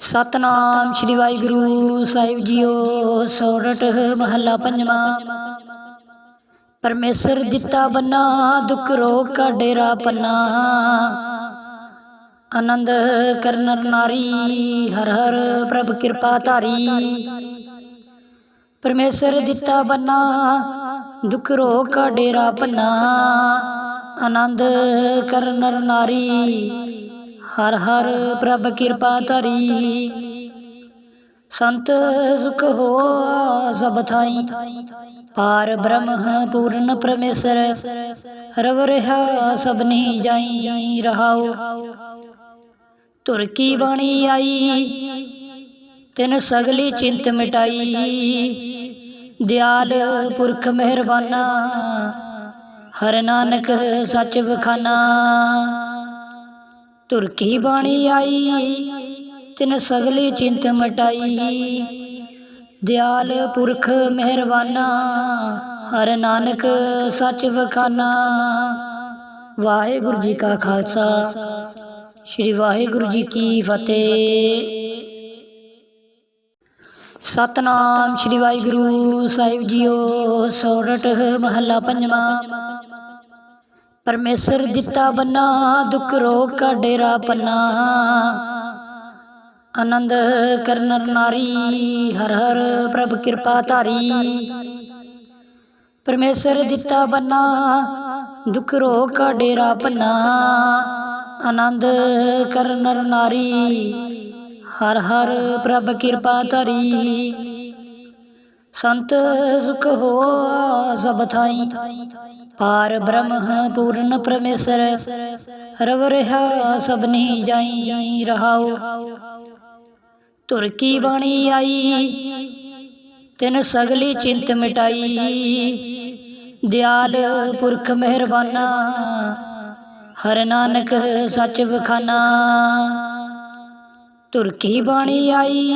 ਸਤਨਾਮ ਸ੍ਰੀ ਵਾਹਿਗੁਰੂ ਸਾਹਿਬ ਜੀਓ, ਸੋਰਠ ਮਹੱਲਾ ਪੰਜਵਾਂ। ਪਰਮੇਸ਼ਰ ਦਿੱਤਾ ਬੰਨਾ, ਦੁੱਖ ਰੋਗ ਕਾ ਡੇਰਾ ਪੰਨਾ ਆਨੰਦ ਕਰਨ ਨਾਰੀ, ਹਰ ਹਰ ਪ੍ਰਭ ਕਿਰਪਾ ਧਾਰੀ। ਪਰਮੇਸ਼ਰ ਦਿੱਤਾ ਬੰਨਾ, ਦੁੱਖ ਰੋਗ ਕਾ ਡੇਰਾ ਪੰਨਾ ਆਨੰਦ ਕਰਨ ਨਾਰੀ ਹਰ ਹਰ ਪ੍ਰਭ ਕਿਰਪਾ ਧਰੀ। ਸੰਤ ਸੁਖ ਹੋ ਸਭ ਥਾਈ। ਪਾਰ ਬ੍ਰਹਮ ਪੂਰਨ ਪਰਮੇਸ਼ਰ, ਰਵ ਰਹਾ ਸਭਨੀ ਜਾਈ ਰਹਾਉ। ਤੁਰ ਕੀ ਬਾਣੀ ਆਈ? ਤਿਨ ਸਗਲੀ ਚਿੰਤ ਮਿਟਾਈ। ਦਿਆਲ ਪੁਰਖ ਮਿਹਰਬਾਨਾ, ਹਰ ਨਾਨਕ ਸੱਚ ਵਖਾਨਾ। ਤੁਰਕੀ ਬਾਣੀ ਆਈ, ਤਿਨ ਸਗਲੀ ਚਿੰਤ ਮਟਾਈ। ਦਿਆਲ ਪੁਰਖ ਮਿਹਰਬਾਨਾ, ਹਰ ਨਾਨਕ ਸੱਚ ਵਖਾਨਾ। ਵਾਹਿਗੁਰੂ ਜੀ ਕਾ ਖਾਲਸਾ, ਸ੍ਰੀ ਵਾਹਿਗੁਰੂ ਜੀ ਕੀ ਫਤਿਹ। ਸਤਨਾਮ ਸ੍ਰੀ ਵਾਹਿਗੁਰੂ ਸਾਹਿਬ ਜੀਓ ਸੋਰਠ ਮਹੱਲਾ ਪੰਜਵਾਂ। ਪਰਮੇਸ਼ਰ ਦਿੱਤਾ ਬੰਨਾ, ਦੁੱਖ ਰੋਗ ਕਾ ਡੇਰਾ ਪੰਨਾ। ਆਨੰਦ ਕਰਨ ਨਾਰੀ, ਹਰ ਹਰ ਪ੍ਰਭ ਕਿਰਪਾ ਧਾਰੀ। ਪਰਮੇਸ਼ਰ ਦਿੱਤਾ ਬੰਨਾ, ਦੁੱਖ ਰੋਗ ਕਾ ਡੇਰਾ ਪੰਨਾ। ਆਨੰਦ ਕਰਨ ਨਾਰੀ, ਹਰ ਹਰ ਪ੍ਰਭ ਕਿਰਪਾ ਧਾਰੀ। ਸੰਤ ਸੁਖ ਹੋ ਸਭ ਥਾਈ। ਪਾਰ ਬ੍ਰਹਮ ਪੂਰਨ ਪਰਮੇਸ਼ਰ, ਰਵ ਰਹਾ ਸਭਨੀ ਜਾਈ ਰਹਾਉ। ਤੁਰ ਕੀ ਬਾਣੀ ਆਈ? ਤਿਨ ਸਗਲੀ ਚਿੰਤ ਮਿਟਾਈ। ਦਿਆਲ ਪੁਰਖ ਮਿਹਰਬਾਨਾ, ਹਰ ਨਾਨਕ ਸੱਚ ਬਖਾਨਾ ਤੁਰ ਕੀ ਬਾਣੀ ਆਈ?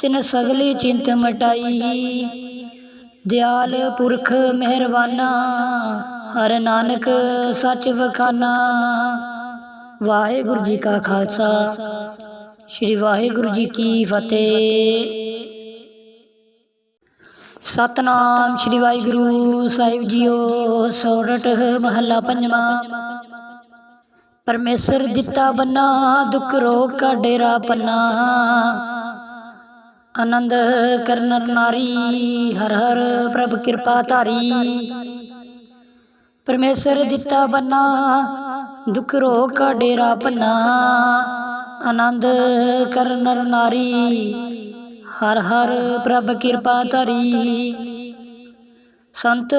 ਤਿਨ ਸਗਲੀ ਚਿੰਤ ਮਿਟਾਈ। ਦਿਆਲ ਪੁਰਖ ਮਿਹਰਬਾਨਾ, ਹਰ ਨਾਨਕ ਸੱਚ ਵਖਾਨਾ। ਵਾਹਿਗੁਰੂ ਜੀ ਕਾ ਖਾਲਸਾ, ਸ੍ਰੀ ਵਾਹਿਗੁਰੂ ਜੀ ਕੀ ਫਤਿਹ। ਸਤਨਾਮ ਸ੍ਰੀ ਵਾਹਿਗੁਰੂ ਸਾਹਿਬ ਜੀਓ, ਸੋਰਠ ਮਹੱਲਾ ਪੰਜਵਾਂ। ਪਰਮੇਸ਼ਰ ਦਿੱਤਾ ਬੰਨਾ, ਦੁੱਖ ਰੋਗ ਕਾ ਡੇਰਾ ਪੰਨਾ। ਆਨੰਦ ਕਰਨ ਨਾਰੀ, ਹਰ ਹਰ ਪ੍ਰਭ ਕਿਰਪਾ ਧਾਰੀ। ਪਰਮੇਸ਼ਰ ਦਿੱਤਾ ਬੰਨਾ, ਦੁੱਖ ਰੋਗ ਕਾ ਡੇਰਾ ਪੰਨਾ ਆਨੰਦ ਕਰਨ ਨਾਰੀ, ਹਰ ਹਰ ਪ੍ਰਭ ਕਿਰਪਾ ਧਾਰੀ। ਸੰਤ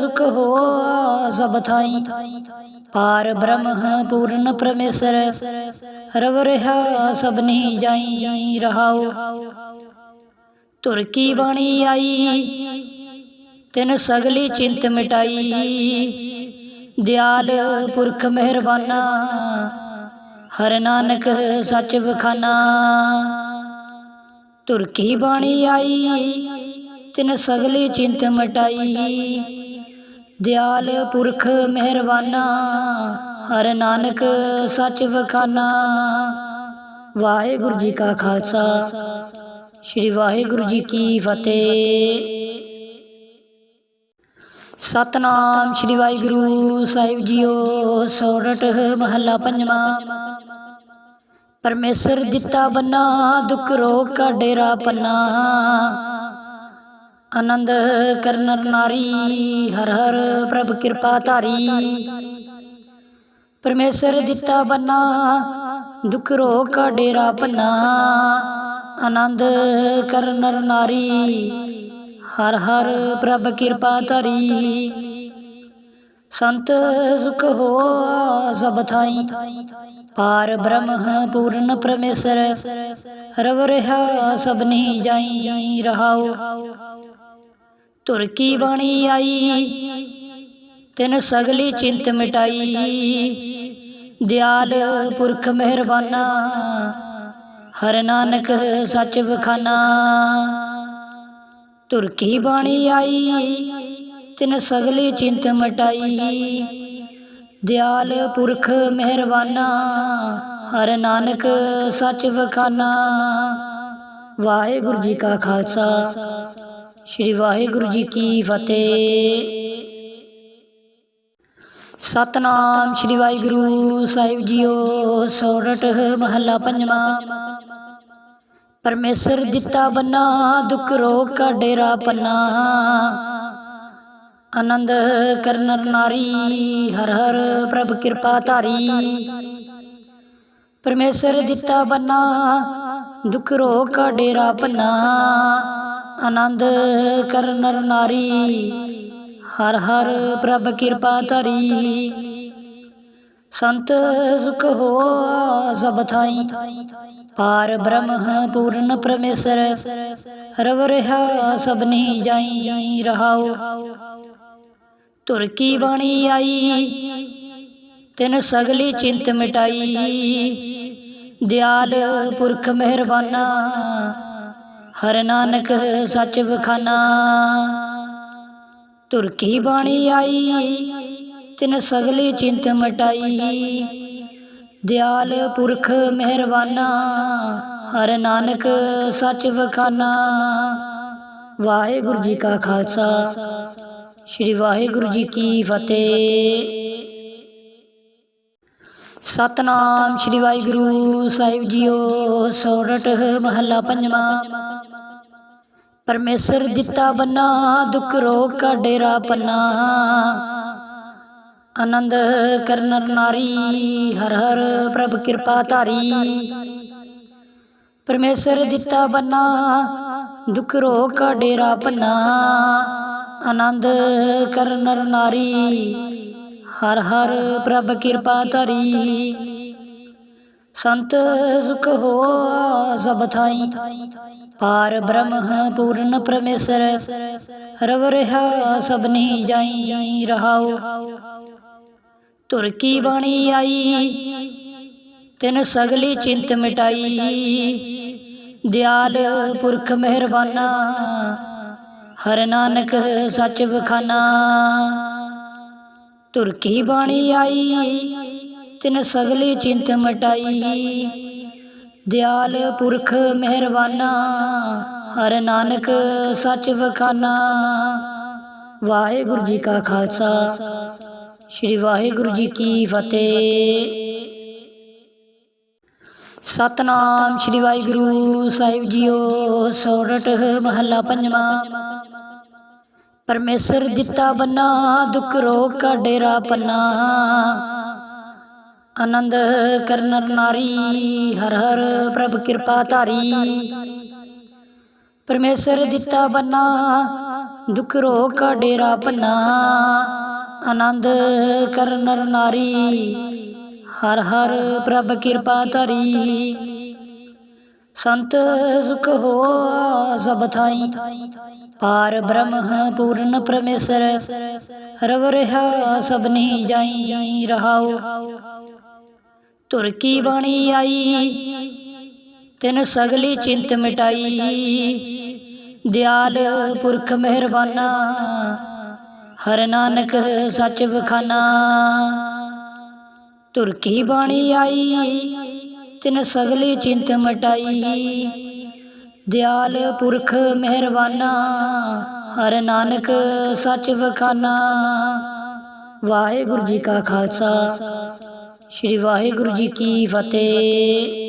ਸੁਖ ਹੋ ਸਭ ਥਾਈ। ਪਾਰ ਬ੍ਰਹਮ ਪੂਰਨ ਪਰਮੇਸ਼ਰ, ਰਵ ਰਹਾ ਸਭਨੀ ਜਾਈ, ਰਹਾਉ। ਤੁਰ ਕੀ ਬਾਣੀ ਆਈ, ਤਿਨ ਸਗਲੀ ਚਿੰਤ ਮਿਟਾਈ। ਦਿਆਲ ਪੁਰਖ ਮਿਹਰਬਾਨਾ, ਹਰ ਨਾਨਕ ਸੱਚ ਵਖਾਨਾ। ਤੁਰ ਕੀ ਬਾਣੀ ਆਈ, ਤਿਨ ਸਗਲੀ ਚਿੰਤ ਮਿਟਾਈ। ਦਿਆਲ ਪੁਰਖ ਮਿਹਰਬਾਨਾ, ਹਰ ਨਾਨਕ ਸੱਚ ਵਖਾਨਾ। ਵਾਹਿਗੁਰੂ ਜੀ ਕਾ ਖਾਲਸਾ। ਸ੍ਰੀ ਵਾਹਿਗੁਰੂ ਜੀ ਕੀ ਫਤਿਹ। ਸਤਨਾਮ ਸ੍ਰੀ ਵਾਹਿਗੁਰੂ ਸਾਹਿਬ ਜੀਓ, ਸੋਰਠ ਮਹੱਲਾ ਪੰਜਵਾਂ। ਪਰਮੇਸ਼ਰ ਦਿੱਤਾ ਬੰਨਾ, ਦੁੱਖ ਰੋਗ ਕਾ ਡੇਰਾ ਪੰਨਾ। ਆਨੰਦ ਕਰਨ ਨਾਰੀ, ਹਰ ਹਰ ਪ੍ਰਭ ਕਿਰਪਾ ਧਾਰੀ। ਪਰਮੇਸ਼ਰ ਦਿੱਤਾ ਬੰਨਾ, ਦੁੱਖ ਰੋਗ ਕਾ ਡੇਰਾ ਪੰਨਾ। ਆਨੰਦ ਕਰਨ ਨਾਰੀ ਹਰ ਹਰ ਪ੍ਰਭ ਕਿਰਪਾ ਧਰੀ। ਸੰਤ ਸੁਖ ਹੋ ਸਭ ਥਾਈ, ਪਾਰ ਬ੍ਰਹਮ ਪੂਰਨ ਪਰਮੇਸ਼ਰ, ਰਵ ਰਹਾ ਸਭਨੀ ਜਾਈ ਰਹਾਉ। ਤੁਰ ਕੀ ਬਾਣੀ ਆਈ? ਤਿਨ ਸਗਲੀ ਚਿੰਤ ਮਿਟਾਈ। ਦਿਆਲ ਪੁਰਖ ਮਿਹਰਬਾਨਾ ਹਰ ਨਾਨਕ ਸੱਚ ਵਖਾਨਾ। ਤੁਰ ਕੀ ਬਾਣੀ ਆਈ, ਤਿਨ ਸਗਲੀ ਚਿੰਤ ਮਟਾਈ। ਦਿਆਲ ਪੁਰਖ ਮਿਹਰਬਾਨਾ, ਹਰ ਨਾਨਕ ਸੱਚ ਵਖਾਨਾ। ਵਾਹਿਗੁਰੂ ਜੀ ਕਾ ਖਾਲਸਾ, ਸ੍ਰੀ ਵਾਹਿਗੁਰੂ ਜੀ ਕੀ ਫਤਿਹ। ਸਤਨਾਮ ਸ੍ਰੀ ਵਾਹਿਗੁਰੂ ਸਾਹਿਬ ਜੀਓ, ਸੋਰਠ ਮਹੱਲਾ ਪੰਜਵਾਂ। ਪਰਮੇਸ਼ਰ ਦਿੱਤਾ ਬੰਨਾ, ਦੁੱਖ ਰੋਗ ਕਾ ਡੇਰਾ ਪੰਨਾ। ਆਨੰਦ ਕਰਨ ਨਾਰੀ, ਹਰ ਹਰ ਪ੍ਰਭ ਕਿਰਪਾ ਧਾਰੀ। ਪਰਮੇਸ਼ਰ ਦਿੱਤਾ ਬੰਨਾ, ਦੁੱਖ ਰੋਗ ਕਾ ਡੇਰਾ ਪੰਨਾ। ਆਨੰਦ ਕਰਨ ਨਾਰੀ, ਹਰ ਹਰ ਪ੍ਰਭ ਕਿਰਪਾ ਧਾਰੀ। ਸੰਤ ਸੁਖ ਹੋ ਸਭ ਥਾਈ। ਪਾਰ ਬ੍ਰਹਮ ਪੂਰਨ ਪਰਮੇਸ਼ਰ, ਰਵ ਰਹਾ ਸਭਨੀ ਜਾਈ, ਰਹਾਉ। ਤੁਰ ਕੀ ਬਾਣੀ ਆਈ, ਤਿਨ ਸਗਲੀ ਚਿੰਤ ਮਿਟਾਈ। ਦਿਆਲ ਪੁਰਖ ਮਿਹਰਬਾਨਾ, ਹਰ ਨਾਨਕ ਸੱਚ ਵਖਾਨਾ। ਤੁਰ ਕੀ ਬਾਣੀ ਆਈ ਤਿਨ ਸਗਲੀ ਚਿੰਤ ਮਟਾਈ। ਦਿਆਲ ਪੁਰਖ ਮਿਹਰਬਾਨਾ, ਹਰ ਨਾਨਕ ਸੱਚ ਵਖਾਨਾ। ਵਾਹਿਗੁਰੂ ਜੀ ਕਾ ਖਾਲਸਾ, ਸ੍ਰੀ ਵਾਹਿਗੁਰੂ ਜੀ ਕੀ ਫਤਿਹ। ਸਤਨਾਮ ਸ੍ਰੀ ਵਾਹਿਗੁਰੂ ਸਾਹਿਬ ਜੀਓ, ਸੋਰਠ ਮਹੱਲਾ ਪੰਜਵਾਂ। ਪਰਮੇਸ਼ਰ ਦਿੱਤਾ ਬੰਨਾ, ਦੁੱਖ ਰੋਗ ਕਾ ਡੇਰਾ ਪੰਨਾ ਆਨੰਦ ਕਰਨ ਨਾਰੀ ਹਰ ਹਰ ਪ੍ਰਭ ਕਿਰਪਾ ਧਾਰੀ। ਪਰਮੇਸ਼ਰ ਦਿੱਤਾ ਬੰਨਾ, ਦੁੱਖ ਰੋਗ ਕਾ ਡੇਰਾ ਪੰਨਾ ਆਨੰਦ ਕਰਨ ਨਾਰੀ ਹਰ ਹਰ ਪ੍ਰਭ ਕਿਰਪਾ ਧਾਰੀ। ਸੰਤ ਸੁਖ ਹੋ ਸਭ ਥਾਈ, ਪਾਰ ਬ੍ਰਹਮ ਪੂਰਨ ਪਰਮੇਸ਼ਰ। ਰਵ ਰਹਾ ਸਭਨੀ ਜਾਈ, ਰਹਾਉ। ਤੁਰ ਕੀ ਬਾਣੀ ਆਈ, ਤਿਨ ਸਗਲੀ ਚਿੰਤ ਮਿਟਾਈ। ਦਿਆਲ ਪੁਰਖ ਮਿਹਰਬਾਨਾ, ਹਰ ਨਾਨਕ ਸੱਚ ਵਖਾਨਾ। ਤੁਰ ਕੀ ਬਾਣੀ ਆਈ, ਤਿਨ ਸਗਲੀ ਚਿੰਤ ਮਿਟਾਈ। ਦਿਆਲ ਪੁਰਖ ਮਿਹਰਬਾਨਾ, ਹਰ ਨਾਨਕ ਸੱਚ ਵਖਾਨਾ। ਵਾਹਿਗੁਰੂ ਜੀ ਕਾ ਖਾਲਸਾ। ਸ੍ਰੀ ਵਾਹਿਗੁਰੂ ਜੀ ਕੀ ਫਤਿਹ। ਸਤਨਾਮ ਸ੍ਰੀ ਵਾਹਿਗੁਰੂ ਸਾਹਿਬ ਜੀਓ, ਸੋਰਠ ਮਹੱਲਾ ਪੰਜਵਾਂ। ਪਰਮੇਸ਼ਰ ਦਿੱਤਾ ਬੰਨਾ, ਦੁੱਖ ਰੋਗ ਕਾ ਡੇਰਾ ਪੰਨਾ। ਆਨੰਦ ਕਰਨ ਨਾਰੀ, ਹਰ ਹਰ ਪ੍ਰਭ ਕਿਰਪਾ ਧਾਰੀ। ਪਰਮੇਸ਼ਰ ਦਿੱਤਾ ਬੰਨਾ, ਦੁੱਖ ਰੋਗ ਕਾ ਡੇਰਾ ਪੰਨਾ। ਆਨੰਦ ਕਰਨ ਨਾਰੀ, ਹਰ ਹਰ ਪ੍ਰਭ ਕਿਰਪਾ ਧਰੀ। ਸੰਤ ਸੁਖ ਹੋ ਸਭ ਥਾਈ, ਪਾਰ ਬ੍ਰਹਮ ਪੂਰਨ ਪਰਮੇਸ਼ਰ, ਰਵ ਰਹਾ ਸਭਨੀ ਜਾਈ ਰਹਾਉ। ਤੁਰ ਕੀ ਬਾਣੀ ਆਈ? ਤਿਨ ਸਗਲੀ ਚਿੰਤ ਮਿਟਾਈ। ਦਿਆਲ ਪੁਰਖ ਮਿਹਰਬਾਨਾ ਹਰ ਨਾਨਕ ਸੱਚ ਵਖਾਨਾ। ਤੁਰ ਕੀ ਬਾਣੀ ਆਈ, ਤਿਨ ਸਗਲੀ ਚਿੰਤ ਮਟਾਈ। ਦਿਆਲ ਪੁਰਖ ਮਿਹਰਬਾਨਾ, ਹਰ ਨਾਨਕ ਸੱਚ ਵਖਾਨਾ। ਵਾਹਿਗੁਰੂ ਜੀ ਕਾ ਖਾਲਸਾ, ਸ੍ਰੀ ਵਾਹਿਗੁਰੂ ਜੀ ਕੀ ਫਤਿਹ।